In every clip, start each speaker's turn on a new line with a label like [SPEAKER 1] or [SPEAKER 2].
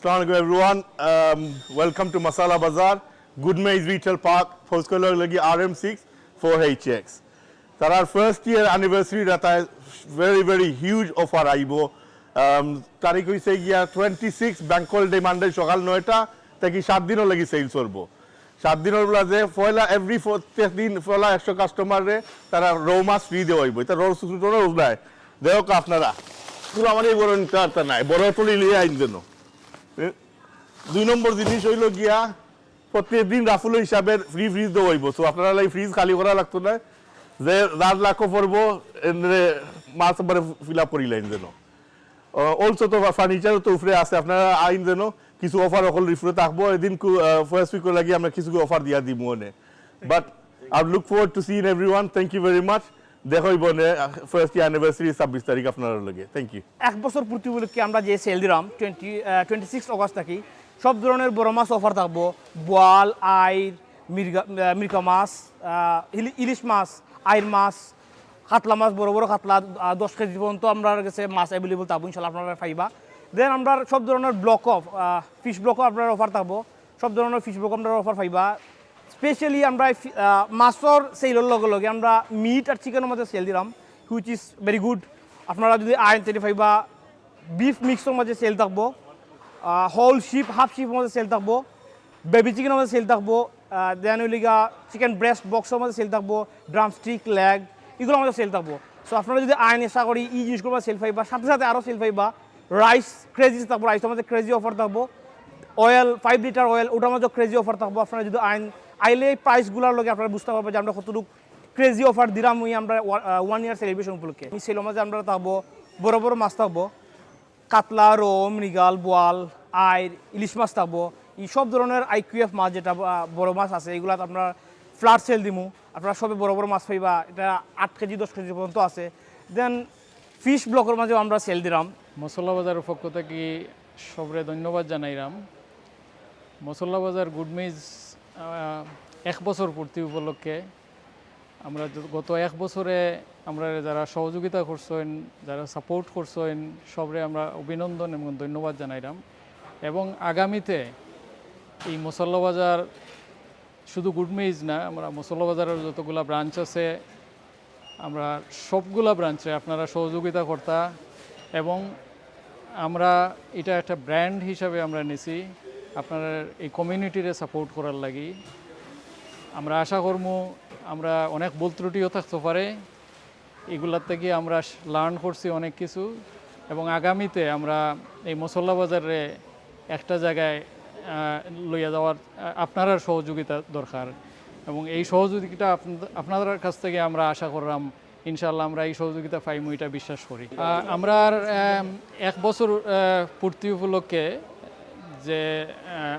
[SPEAKER 1] Assalamualaikum everyone. Um, welcome to Masala Bazaar, Good Maize Retail Park, Postcode lagi RM6 4HX. তার first year anniversary রাতায় very very huge offer আইব Um, তারিখ হয়েছে গিয়া twenty six ব্যাংকল day Monday সকাল নয়টা তাকে সাত দিনও লাগি সেল চলবো। সাত দিনের বেলা যে পয়লা এভরি প্রত্যেক দিন পয়লা একশো কাস্টমারে তারা রৌ মাছ ফ্রি দেওয়া হইব। এটা রৌ সুতো রোজ নাই। দেখ আপনারা। আমার এই বড় নাই বড় টলি লিয়ে আইন যেন। দুই নম্বর জিনিস হইল গিয়া প্রত্যেক দিন রাফুল হিসাবে ফ্রি ফ্রিজ দেওয়া হইব সো আপনারা লাই ফ্রিজ খালি করা লাগতো না। যে যার লাখো পড়ব এনে মাছ একবারে ফিল আপ করিলেন যেন। অলসো তো ফার্নিচার তো উপরে আছে, আপনারা আইন যেন কিছু অফার অকল রিফ্রে থাকব, এদিন ফার্স্ট উইক লাগি আমরা কিছু অফার দিয়া দিব মনে but I look forward to see in every one thank you very much দেখা হইব ফার্স্ট অ্যানিভার্সারি ছাব্বিশ তারিখ আপনার লগে। থ্যাংক ইউ
[SPEAKER 2] এক বছর পূর্তি উপলক্ষে আমরা যে সেল দিলাম টোয়েন্টি টোয়েন্টি সিক্স অগস্ট থাকি সব ধরনের বড় মাছ অফার থাকব। বোয়াল, আইর, মির্গা মির্কা মাছ ইলিশ মাছ, আইর মাছ, কাতলা মাছ, বড় বড় কাতলা দশ কেজি পর্যন্ত আমরা কাছে মাছ অ্যাভেলেবল থাকব ইনশাল্লাহ আপনারা পাইবা। দেন আমরা সব ধরনের ব্লক অফ ফিশ ব্লকও আপনার অফার থাকব। সব ধরনের ফিশ ব্লক আপনার অফার পাইবা। স্পেশালি আমরা মাছর সেলের লগে লগে আমরা মিট আর চিকেনের মধ্যে সেল দিলাম হুইচ ইজ ভেরি গুড আপনারা যদি আইন তেটি পাইবা বিফ মিক্সের মধ্যে সেল থাকব। হোল শিপ হাফ শিপের মধ্যে সেল থাকব বেবি চিকেনের মধ্যে সেল থাকব দেন ওইলিগা চিকেন ব্রেস্ট বক্সের মধ্যে সেল থাকব ড্রাম স্টিক লেগ এগুলোর মধ্যে সেল থাকব। সো আপনারা যদি আইন এসা করি, এই জিনিসগুলো সেল পাইবা, সাথে সাথে আরও সেল পাইবা। রাইস ক্রেজি থাকব রাইসের মধ্যে ক্রেজি অফার থাকব। অয়েল ফাইভ লিটার অয়েল ওটার মধ্যে ক্রেজি অফার থাকব। আপনারা যদি আইন আইলে এই প্রাইসগুলোর লগে আপনারা বুঝতে পারবেন যে আমরা কতটুকু ক্রেজি অফার দিলাম আমরা ওয়ান ইয়ার সেলিব্রেশন উপলক্ষে। সেলের মাঝে আমরা থাকব, বড় বড় মাছ থাকব। কাতলা রো মৃগাল, বোয়াল, আইর, ইলিশ মাছ থাকব। এই সব ধরনের আইকিউএফ মাছ যেটা বড় মাছ আছে, এগুলো আপনার ফ্লাট সেল দিমু। আপনারা সবে বড় বড় মাছ পাইবা, এটা আট কেজি, দশ কেজি পর্যন্ত আছে। দেন ফিশ ব্লকের মাঝেও আমরা সেল দিলাম।
[SPEAKER 3] মশলা বাজারের পক্ষ থেকে সবরে ধন্যবাদ জানাইলাম মশলা বাজার গুডমিজ এক বছর পূর্তি উপলক্ষে আমরা গত এক বছরে আমরা যারা সহযোগিতা করছেন, যারা সাপোর্ট করছেন, সবরে আমরা অভিনন্দন এবং ধন্যবাদ জানাইলাম। এবং আগামীতে এই মশলা বাজার শুধু গুডমিজ না, আমরা মশলা বাজারের যতগুলা ব্রাঞ্চ আছে, আমরা সবগুলা ব্রাঞ্চে আপনারা সহযোগিতা কর্তা এবং আমরা এটা একটা ব্র্যান্ড হিসাবে আমরা নিছি। আপনারা এই কমিউনিটিরে সাপোর্ট করার লাগি। আমরা আশা করব আমরা অনেক ভুল ত্রুটিও থাকতে পারে। এগুলার থেকে আমরা লার্ন করছি অনেক কিছু এবং আগামীতে আমরা এই মশলা বাজারে একটা জায়গায় লইয়া যাওয়ার আপনার সহযোগিতা দরকার এবং এই সহযোগিতা আপনাদের- কাছ থেকে আমরা আশা করলাম ইনশাল্লাহ আমরা এই সহযোগিতা পাইমু, এটা বিশ্বাস করি। আমরা এক বছর পূর্তি উপলক্ষে যে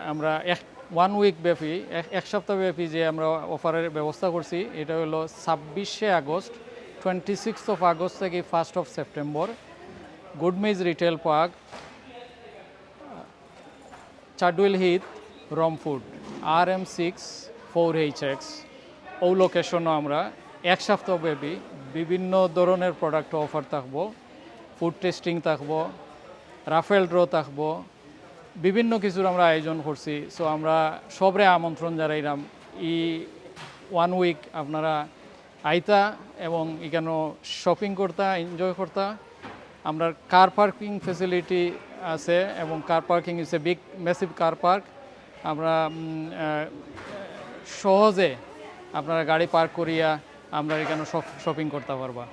[SPEAKER 3] আমরা এক ওয়ান উইক ব্যাপী, এক এক সপ্তাহ ব্যাপী যে আমরা অফারের ব্যবস্থা করছি, এটা হলো ছাব্বিশে August twenty six of August থেকে first of September Goodmayes retail park Chadwell Heath Romford R M six four H X ও লোকেশনও আমরা এক সপ্তাহ ব্যাপী বিভিন্ন ধরনের প্রোডাক্ট অফার থাকব ফুড টেস্টিং থাকব রাফেল ড্র থাকব বিভিন্ন কিছুর আমরা আয়োজন করছি। সো আমরা সবরে আমন্ত্রণ জানাইলাম। ই ওয়ান উইক আপনারা আইতা এবং এখানে শপিং করতা এনজয় করতা। আমরা কার পার্কিং ফেসিলিটি আছে এবং car parking is a big massive car park আমরা সহজে আপনারা গাড়ি পার্ক করিয়া আমরা এখানে শপিং করতে পারবা।